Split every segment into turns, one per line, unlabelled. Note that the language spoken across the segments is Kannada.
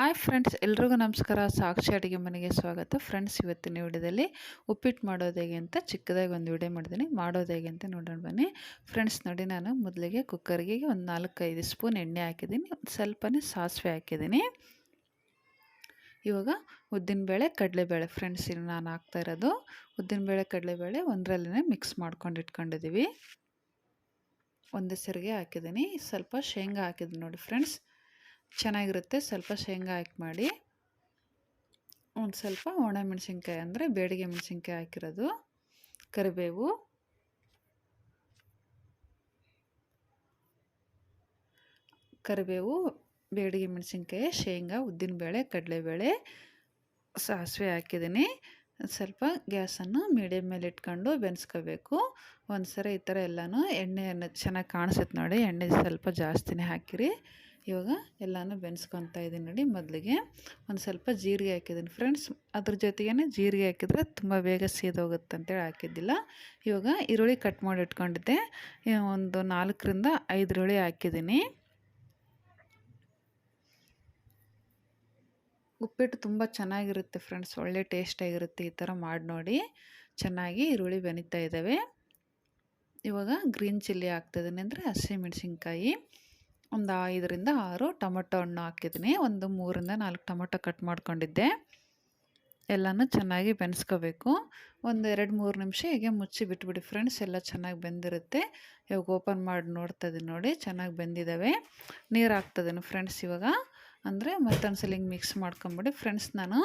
ಹಾಯ್ ಫ್ರೆಂಡ್ಸ್, ಎಲ್ರಿಗೂ ನಮಸ್ಕಾರ. ಸಾಕ್ಷಿ ಅಡುಗೆ ಮನೆಗೆ ಸ್ವಾಗತ. ಫ್ರೆಂಡ್ಸ್, ಇವತ್ತಿನ ವಿಡಿಯೋದಲ್ಲಿ ಉಪ್ಪಿಟ್ಟು ಮಾಡೋದು ಅಂತ ಚಿಕ್ಕದಾಗಿ ಒಂದು ವಿಡಿಯೋ ಮಾಡಿದ್ದೀನಿ ಮಾಡೋದು ಹೇಗೆ ಅಂತ ನೋಡೋಣ ಬನ್ನಿ. ಫ್ರೆಂಡ್ಸ್, ನೋಡಿ ನಾನು ಮೊದಲಿಗೆ ಕುಕ್ಕರ್ಗೆ ಒಂದು ನಾಲ್ಕೈದು ಸ್ಪೂನ್ ಎಣ್ಣೆ ಹಾಕಿದ್ದೀನಿ. ಸ್ವಲ್ಪನೇ ಸಾಸಿವೆ ಹಾಕಿದ್ದೀನಿ. ಇವಾಗ ಉದ್ದಿನಬೇಳೆ, ಕಡಲೆಬೇಳೆ. ಫ್ರೆಂಡ್ಸ್, ಇಲ್ಲಿ ನಾನು ಹಾಕ್ತಾ ಇರೋದು ಉದ್ದಿನಬೇಳೆ, ಕಡಲೆಬೇಳೆ ಒಂದರಲ್ಲೇ ಮಿಕ್ಸ್ ಮಾಡ್ಕೊಂಡು ಇಟ್ಕೊಂಡಿದ್ದೀವಿ. ಒಂದು ಸರಿಗೆ ಹಾಕಿದ್ದೀನಿ. ಸ್ವಲ್ಪ ಶೇಂಗಾ ಹಾಕಿದ್ದೀನಿ ನೋಡಿ ಫ್ರೆಂಡ್ಸ್. ಚೆನ್ನಾಗಿರುತ್ತೆ. ಸ್ವಲ್ಪ ಶೇಂಗಾ ಹಾಕಿ ಮಾಡಿ. ಒಂದು ಸ್ವಲ್ಪ ಒಣ ಮೆಣಸಿನ್ಕಾಯಿ ಅಂದರೆ ಬೇಡಿಗೆ ಮೆಣಸಿನ್ಕಾಯಿ ಹಾಕಿರೋದು. ಕರಿಬೇವು. ಕರಿಬೇವು, ಬೇಡಿಗೆ ಮೆಣಸಿನ್ಕಾಯಿ, ಶೇಂಗಾ, ಉದ್ದಿನಬೇಳೆ, ಕಡಲೆಬೇಳೆ, ಸಾಸಿವೆ ಹಾಕಿದ್ದೀನಿ. ಸ್ವಲ್ಪ ಗ್ಯಾಸನ್ನು ಮೀಡಿಯಮ್ ಮೇಲೆ ಇಟ್ಕೊಂಡು ಬೆನ್ಸ್ಕೋಬೇಕು. ಒಂದು ಸರಿ ಈ ಥರ ಎಲ್ಲನೂ ಎಣ್ಣೆಯನ್ನು ಚೆನ್ನಾಗಿ ಕಾಣಿಸುತ್ತೆ ನೋಡಿ. ಎಣ್ಣೆ ಸ್ವಲ್ಪ ಜಾಸ್ತಿನೇ ಹಾಕಿರಿ. ಇವಾಗ ಎಲ್ಲನೂ ಬೆನ್ಸ್ಕೊತಾ ಇದ್ದೀನಿ ನೋಡಿ ಮೊದಲಿಗೆ. ಒಂದು ಸ್ವಲ್ಪ ಜೀರಿಗೆ ಹಾಕಿದ್ದೀನಿ ಫ್ರೆಂಡ್ಸ್. ಅದ್ರ ಜೊತೆಗೇ ಜೀರಿಗೆ ಹಾಕಿದರೆ ತುಂಬ ಬೇಗ ಸೀದೋಗುತ್ತೆ ಅಂತೇಳಿ ಹಾಕಿದ್ದಿಲ್ಲ. ಇವಾಗ ಈರುಳ್ಳಿ ಕಟ್ ಮಾಡಿ ಇಟ್ಕೊಂಡಿದ್ದೆ. ಒಂದು ನಾಲ್ಕರಿಂದ ಐದು ಈರುಳ್ಳಿ ಹಾಕಿದ್ದೀನಿ ಉಪ್ಪಿಟ್ಟು ತುಂಬ ಚೆನ್ನಾಗಿರುತ್ತೆ ಫ್ರೆಂಡ್ಸ್. ಒಳ್ಳೆ ಟೇಸ್ಟಾಗಿರುತ್ತೆ ಈ ಥರ ಮಾಡಿ ನೋಡಿ. ಚೆನ್ನಾಗಿ ಈರುಳ್ಳಿ ಬೆನಿತಾ ಇದ್ದಾವೆ ಇವಾಗ ಗ್ರೀನ್ ಚಿಲ್ಲಿ ಹಾಕ್ತಿದ್ದೀನಿ ಅಂದರೆ ಹಸಿಮೆಣ್ಸಿನ್ಕಾಯಿ. ಒಂದು ಐದರಿಂದ ಆರು ಟೊಮೊಟೊ ಹಣ್ಣು ಹಾಕಿದ್ದೀನಿ. ಒಂದು ಮೂರಿಂದ ನಾಲ್ಕು ಟೊಮೊಟೊ ಕಟ್ ಮಾಡ್ಕೊಂಡಿದ್ದೆ. ಎಲ್ಲನೂ ಚೆನ್ನಾಗಿ ಬೆನ್ಸ್ಕೋಬೇಕು. ಒಂದು ಎರಡು ಮೂರು ನಿಮಿಷ ಹೀಗೆ ಮುಚ್ಚಿ ಬಿಟ್ಬಿಡಿ ಫ್ರೆಂಡ್ಸ್. ಎಲ್ಲ ಚೆನ್ನಾಗಿ ಬೆಂದಿರುತ್ತೆ. ಇವಾಗ ಓಪನ್ ಮಾಡಿ ನೋಡ್ತಾ ಇದ್ದೀನಿ ನೋಡಿ. ಚೆನ್ನಾಗಿ ಬೆಂದಿದ್ದಾವೆ. ನೀರು ಹಾಕ್ತದೇನು ಫ್ರೆಂಡ್ಸ್ ಇವಾಗ. ಅಂದರೆ ಮತ್ತೊಂದ್ಸಲ ಹಿಂಗೆ ಮಿಕ್ಸ್ ಮಾಡ್ಕೊಂಬಿಡಿ. ಫ್ರೆಂಡ್ಸ್ ನಾನು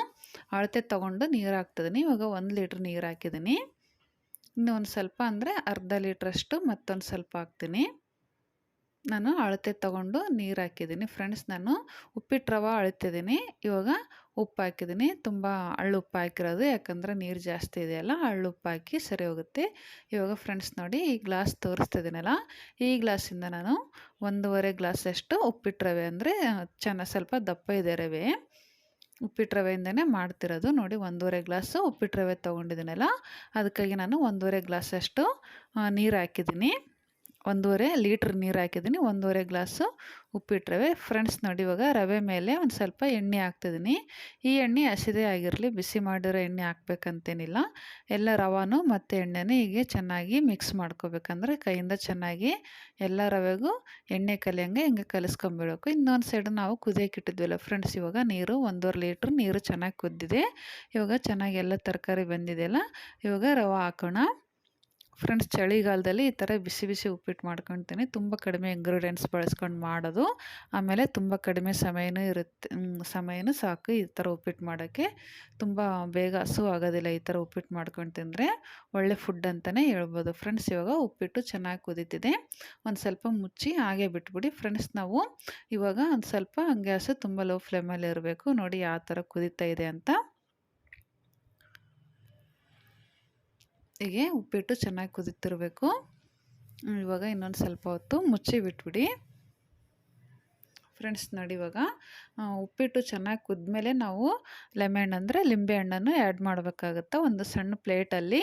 ಅಳತೆ ತೊಗೊಂಡು ನೀರು ಹಾಕ್ತಿದ್ದೀನಿ ಇವಾಗ ಒಂದು ಲೀಟ್ರ್ ನೀರು ಹಾಕಿದ್ದೀನಿ. ಇನ್ನೂ ಒಂದು ಸ್ವಲ್ಪ ಅಂದರೆ ಅರ್ಧ ಲೀಟ್ರಷ್ಟು ಮತ್ತೊಂದು ಸ್ವಲ್ಪ ಹಾಕ್ತೀನಿ. ನಾನು ಅಳತೆ ತಗೊಂಡು ನೀರು ಹಾಕಿದ್ದೀನಿ. ಫ್ರೆಂಡ್ಸ್, ನಾನು ಉಪ್ಪಿಟ್ಟು ರವೆ ಅಳ್ತಿದ್ದೀನಿ. ಇವಾಗ ಉಪ್ಪು ಹಾಕಿದ್ದೀನಿ. ತುಂಬ ಹಳ್ಳು ಉಪ್ಪು ಹಾಕಿರೋದು. ಯಾಕಂದರೆ ನೀರು ಜಾಸ್ತಿ ಇದೆಯಲ್ಲ ಹಳ್ಳು ಉಪ್ಪು ಹಾಕಿ ಸರಿ ಹೋಗುತ್ತೆ. ಇವಾಗ ಫ್ರೆಂಡ್ಸ್, ನೋಡಿ ಈ ಗ್ಲಾಸ್ ತೋರಿಸ್ತಿದ್ದೀನಲ್ಲ, ಈ ಗ್ಲಾಸಿಂದ ನಾನು ಒಂದೂವರೆ ಗ್ಲಾಸಷ್ಟು ಉಪ್ಪಿಟ್ಟು ರವೆ ಅಂದರೆ ಚೆನ್ನಾಗಿ ಸ್ವಲ್ಪ ದಪ್ಪ ಇದೆ ರವೆ. ಉಪ್ಪಿಟ್ಟು ರವೆಯಿಂದನೇ ಮಾಡ್ತಿರೋದು. ನೋಡಿ, ಒಂದೂವರೆ ಗ್ಲಾಸು ಉಪ್ಪಿಟ್ಟು ರವೆ ತೊಗೊಂಡಿದ್ದೀನಲ್ಲ, ಅದಕ್ಕಾಗಿ ನಾನು ಒಂದೂವರೆ ಗ್ಲಾಸಷ್ಟು ನೀರು ಹಾಕಿದ್ದೀನಿ. ಒಂದೂವರೆ ಲೀಟ್ರ್ ನೀರು ಹಾಕಿದ್ದೀನಿ, ಒಂದೂವರೆ ಗ್ಲಾಸು ಉಪ್ಪಿಟ್ಟು ರವೆ ಫ್ರೆಂಡ್ಸ್ ನೋಡಿ, ಇವಾಗ ರವೆ ಮೇಲೆ ಒಂದು ಸ್ವಲ್ಪ ಎಣ್ಣೆ ಹಾಕ್ತಿದ್ದೀನಿ. ಈ ಎಣ್ಣೆ ಹಸಿದೇ ಆಗಿರಲಿ, ಬಿಸಿ ಮಾಡಿರೋ ಎಣ್ಣೆ ಹಾಕ್ಬೇಕಂತೇನಿಲ್ಲ. ಎಲ್ಲ ರವಾನು ಮತ್ತು ಎಣ್ಣೆನೂ ಹೀಗೆ ಚೆನ್ನಾಗಿ ಮಿಕ್ಸ್ ಮಾಡ್ಕೋಬೇಕಂದ್ರೆ ಕೈಯಿಂದ ಚೆನ್ನಾಗಿ ಎಲ್ಲ ರವೆಗೂ ಎಣ್ಣೆ ಕಲಿಯಂಗೆ ಹಿಂಗೆ ಕಲಿಸ್ಕೊಂಬಿಡಬೇಕು. ಇನ್ನೊಂದು ಸೈಡು ನಾವು ಕುದಿಯೋಕೆ ಇಟ್ಟಿದ್ವಲ್ಲ ಫ್ರೆಂಡ್ಸ್ ಇವಾಗ ನೀರು ಒಂದೂವರೆ ಲೀಟ್ರ್ ನೀರು ಚೆನ್ನಾಗಿ ಕುದ್ದಿದೆ. ಇವಾಗ ಚೆನ್ನಾಗಿ ಎಲ್ಲ ತರಕಾರಿ ಬಂದಿದೆಯಲ್ಲ, ಇವಾಗ ರವೆ ಹಾಕೋಣ. ಫ್ರೆಂಡ್ಸ್, ಚಳಿಗಾಲದಲ್ಲಿ ಈ ಥರ ಬಿಸಿ ಬಿಸಿ ಉಪ್ಪಿಟ್ಟು ಮಾಡ್ಕೊತೀನಿ. ತುಂಬ ಕಡಿಮೆ ಇಂಗ್ರೀಡಿಯೆಂಟ್ಸ್ ಬಳಸ್ಕೊಂಡು ಮಾಡೋದು. ಆಮೇಲೆ ತುಂಬ ಕಡಿಮೆ ಸಮಯನೂ ಇರುತ್ತೆ ಸಮಯನೂ ಸಾಕು ಈ ಥರ ಉಪ್ಪಿಟ್ಟು ಮಾಡೋಕ್ಕೆ. ತುಂಬ ಬೇಗ ಹಸು ಆಗೋದಿಲ್ಲ ಈ ಥರ ಉಪ್ಪಿಟ್ಟು ಮಾಡ್ಕೊಂಡು ತಿಂದರೆ ಒಳ್ಳೆ ಫುಡ್ ಅಂತಲೇ ಹೇಳ್ಬೋದು. ಫ್ರೆಂಡ್ಸ್, ಇವಾಗ ಉಪ್ಪಿಟ್ಟು ಚೆನ್ನಾಗಿ ಕುದೀತಿದೆ. ಒಂದು ಸ್ವಲ್ಪ ಮುಚ್ಚಿ ಹಾಗೆ ಬಿಟ್ಬಿಡಿ. ಫ್ರೆಂಡ್ಸ್, ನಾವು ಇವಾಗ ಒಂದು ಸ್ವಲ್ಪ ಗ್ಯಾಸು ತುಂಬ ಲೋ ಫ್ಲೇಮಲ್ಲಿ ಇರಬೇಕು ನೋಡಿ ಯಾವ ಥರ ಕುದೀತಾ ಇದೆ ಅಂತ. ಹೀಗೆ ಉಪ್ಪಿಟ್ಟು ಚೆನ್ನಾಗಿ ಕುದೀತಿರಬೇಕು. ಇವಾಗ ಇನ್ನೊಂದು ಸ್ವಲ್ಪ ಹೊತ್ತು ಮುಚ್ಚಿ ಬಿಟ್ಬಿಡಿ ಫ್ರೆಂಡ್ಸ್ ನೋಡಿ ಇವಾಗ ಉಪ್ಪಿಟ್ಟು ಚೆನ್ನಾಗಿ ಕುದ್ಮೇಲೆ ನಾವು ಲೆಮನ್ ಅಂದರೆ ಲಿಂಬೆಹಣ್ಣನ್ನು ಆ್ಯಡ್ ಮಾಡಬೇಕಾಗುತ್ತೆ. ಒಂದು ಸಣ್ಣ ಪ್ಲೇಟಲ್ಲಿ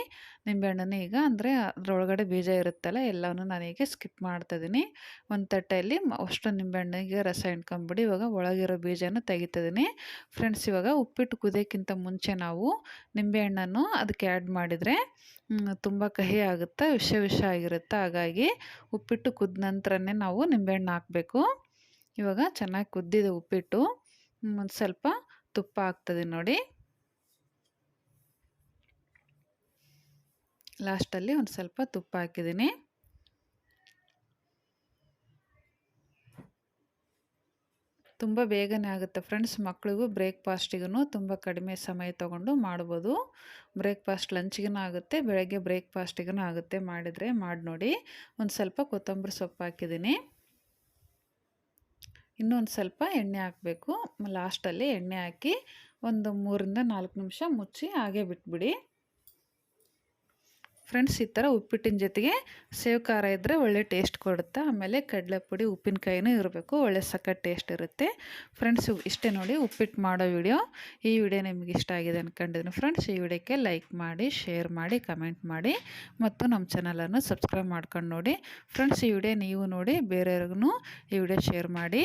ನಿಂಬೆಹಣ್ಣನ್ನು ಈಗ ಅಂದರೆ ಅದರೊಳಗಡೆ ಬೀಜ ಇರುತ್ತಲ್ಲ, ಎಲ್ಲವನ್ನು ನಾನೀಗ ಸ್ಕಿಪ್ ಮಾಡ್ತಾಯಿದ್ದೀನಿ ಒಂದು ತಟ್ಟೆಯಲ್ಲಿ ಅಷ್ಟು ನಿಂಬೆಹಣ್ಣಿಗೆ ರಸ ಇಟ್ಕೊಂಬಿಡಿ ಇವಾಗ ಒಳಗಿರೋ ಬೀಜನ ತೆಗಿತಿದ್ದೀನಿ ಫ್ರೆಂಡ್ಸ್ ಇವಾಗ ಉಪ್ಪಿಟ್ಟು ಕುದಿಯೋಕ್ಕಿಂತ ಮುಂಚೆ ನಾವು ನಿಂಬೆಹಣ್ಣನ್ನು ಅದಕ್ಕೆ ಆ್ಯಡ್ ಮಾಡಿದರೆ ತುಂಬ ಕಹಿ ಆಗುತ್ತೆ, ವಿಷ ವಿಷ ಆಗಿರುತ್ತೆ. ಹಾಗಾಗಿ ಉಪ್ಪಿಟ್ಟು ಕುದ್ದ ನಂತರನೇ ನಾವು ನಿಂಬೆಹಣ್ಣು ಹಾಕಬೇಕು. ಇವಾಗ ಚೆನ್ನಾಗಿ ಕುದ್ದಿದೆ ಉಪ್ಪಿಟ್ಟು ಒಂದು ಸ್ವಲ್ಪ ತುಪ್ಪ ಆಗ್ತದೆ ನೋಡಿ. ಲಾಸ್ಟಲ್ಲಿ ಒಂದು ಸ್ವಲ್ಪ ತುಪ್ಪ ಹಾಕಿದ್ದೀನಿ. ತುಂಬ ಬೇಗನೆ ಆಗುತ್ತೆ ಫ್ರೆಂಡ್ಸ್ ಮಕ್ಕಳಿಗೂ ಬ್ರೇಕ್ಫಾಸ್ಟಿಗೂ ತುಂಬ ಕಡಿಮೆ ಸಮಯ ತೊಗೊಂಡು ಮಾಡ್ಬೋದು. ಬ್ರೇಕ್ಫಾಸ್ಟ್ ಲಂಚ್ಗೂ ಆಗುತ್ತೆ, ಬೆಳಗ್ಗೆ ಬ್ರೇಕ್ಫಾಸ್ಟಿಗೂ ಆಗುತ್ತೆ ಮಾಡಿದರೆ ಮಾಡಿ ನೋಡಿ ಒಂದು ಸ್ವಲ್ಪ ಕೊತ್ತಂಬರಿ ಸೊಪ್ಪು ಹಾಕಿದ್ದೀನಿ. ಇನ್ನೊಂದು ಸ್ವಲ್ಪ ಎಣ್ಣೆ ಹಾಕಬೇಕು. ಲಾಸ್ಟಲ್ಲಿ ಎಣ್ಣೆ ಹಾಕಿ ಒಂದು ಮೂರಿಂದ ನಾಲ್ಕು ನಿಮಿಷ ಮುಚ್ಚಿ ಹಾಗೆ ಬಿಟ್ಬಿಡಿ. ಫ್ರೆಂಡ್ಸ್, ಈ ಥರ ಉಪ್ಪಿಟ್ಟಿನ ಜೊತೆಗೆ ಸೇವ್ ಖಾರ ಇದ್ದರೆ ಒಳ್ಳೆ ಟೇಸ್ಟ್ ಕೊಡುತ್ತೆ. ಆಮೇಲೆ ಕಡಲೆ ಪುಡಿ ಉಪ್ಪಿನಕಾಯಿನೂ ಇರಬೇಕು. ಒಳ್ಳೆ ಸಖತ್ ಟೇಸ್ಟ್ ಇರುತ್ತೆ. ಫ್ರೆಂಡ್ಸ್, ಇಷ್ಟೇ ನೋಡಿ ಉಪ್ಪಿಟ್ಟು ಮಾಡೋ ವಿಡಿಯೋ. ಈ ವಿಡಿಯೋ ನಿಮಗೆ ಇಷ್ಟ ಆಗಿದೆ ಅಂದ್ಕೊಂಡಿದ್ದೀನಿ ಫ್ರೆಂಡ್ಸ್, ಈ ವಿಡಿಯೋಕ್ಕೆ ಲೈಕ್ ಮಾಡಿ, ಶೇರ್ ಮಾಡಿ, ಕಮೆಂಟ್ ಮಾಡಿ. ಮತ್ತು ನಮ್ಮ ಚಾನಲನ್ನು ಸಬ್ಸ್ಕ್ರೈಬ್ ಮಾಡ್ಕೊಂಡು ನೋಡಿ. ಫ್ರೆಂಡ್ಸ್, ಈ ವಿಡಿಯೋ ನೀವು ನೋಡಿ, ಬೇರೆಯವ್ರಿಗೂ ಈ ವಿಡಿಯೋ ಶೇರ್ ಮಾಡಿ.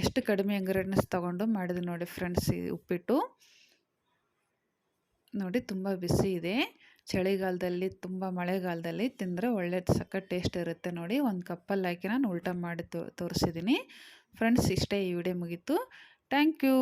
ಎಷ್ಟು ಕಡಿಮೆ ಇಂಗ್ರೀಡಿಯೆಂಟ್ಸ್ ತೊಗೊಂಡು ಮಾಡಿದೆ ನೋಡಿ ಫ್ರೆಂಡ್ಸ್ ಈ ಉಪ್ಪಿಟ್ಟು. ನೋಡಿ ತುಂಬ ಬಿಸಿ ಇದೆ. ಚಳಿಗಾಲದಲ್ಲಿ ತುಂಬ ಮಳೆಗಾಲದಲ್ಲಿ ತಿಂದರೆ ಒಳ್ಳೆ ಸಖತ್ ಟೇಸ್ಟ್ ಇರುತ್ತೆ ನೋಡಿ. ಒಂದು ಕಪ್ಪಲ್ಲಿ ಹಾಕಿ ನಾನು ಉಲ್ಟಾ ಮಾಡಿ ತೋರಿಸಿದ್ದೀನಿ ಫ್ರೆಂಡ್ಸ್ ಇಷ್ಟೇ ಈ ವಿಡಿಯೋ ಮುಗೀತು. Thank you